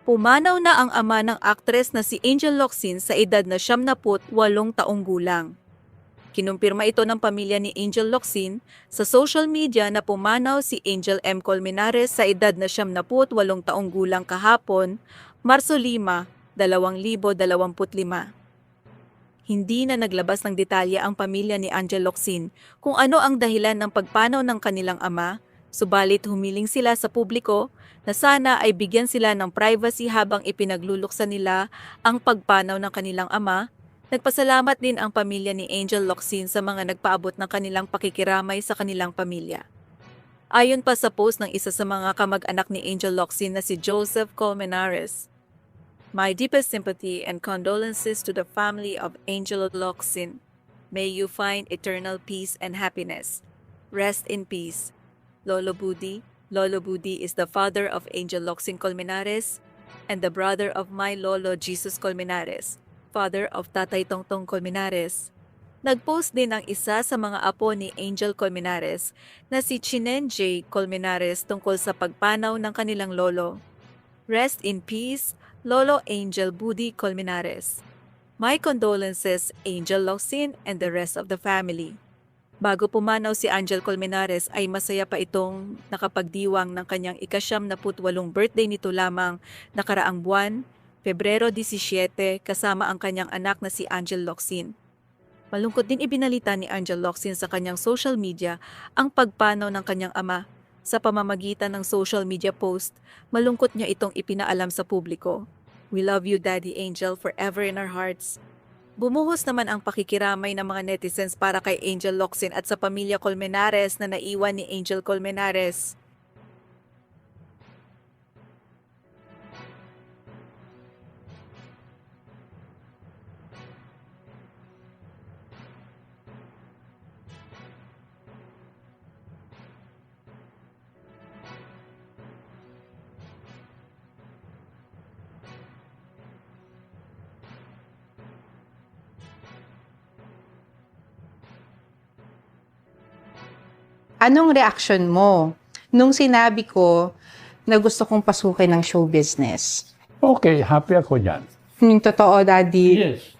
Pumanaw na ang ama ng aktres na si Angel Locsin sa edad na 78 taong gulang. Kinumpirma ito ng pamilya ni Angel Locsin sa social media na pumanaw si Angel M. Colmenares sa edad na 78 taong gulang kahapon, Marso 5, 2025. Hindi na naglabas ng detalye ang pamilya ni Angel Locsin kung ano ang dahilan ng pagpanaw ng kanilang ama, subalit humiling sila sa publiko na sana ay bigyan sila ng privacy habang ipinagluluksa nila ang pagpanaw ng kanilang ama. Nagpasalamat din ang pamilya ni Angel Locsin sa mga nagpaabot ng kanilang pakikiramay sa kanilang pamilya. Ayon pa sa post ng isa sa mga kamag-anak ni Angel Locsin na si Joseph Colmenares, My deepest sympathy and condolences to the family of Angel Locsin. May you find eternal peace and happiness. Rest in peace. Lolo Budi. Lolo Budi is the father of Angel Locsin Colmenares and the brother of my Lolo Jesus Colmenares, father of Tatay Tongtong Colmenares. Nagpost din ang isa sa mga apo ni Angel Colmenares na si Chinen J. Colmenares tungkol sa pagpanaw ng kanilang lolo. Rest in peace, Lolo Angel Budi Colmenares. My condolences, Angel Locsin and the rest of the family. Bago pumanaw si Angel Colmenares ay masaya pa itong nakapagdiwang ng kanyang ikasyam na putwalong birthday nito lamang nakaraang buwan, Pebrero 17, kasama ang kanyang anak na si Angel Locsin. Malungkot din ibinalita ni Angel Locsin sa kanyang social media ang pagpanaw ng kanyang ama. Sa pamamagitan ng social media post, malungkot niya itong ipinaalam sa publiko. We love you, Daddy Angel, forever in our hearts. Bumuhos naman ang pakikiramay ng mga netizens para kay Angel Locsin at sa pamilya Colmenares na naiwan ni Angel Colmenares. Anong reaction mo nung sinabi ko na gusto kong pasukin ng show business? Okay, happy ako dyan. Yung totoo, Daddy. Yes.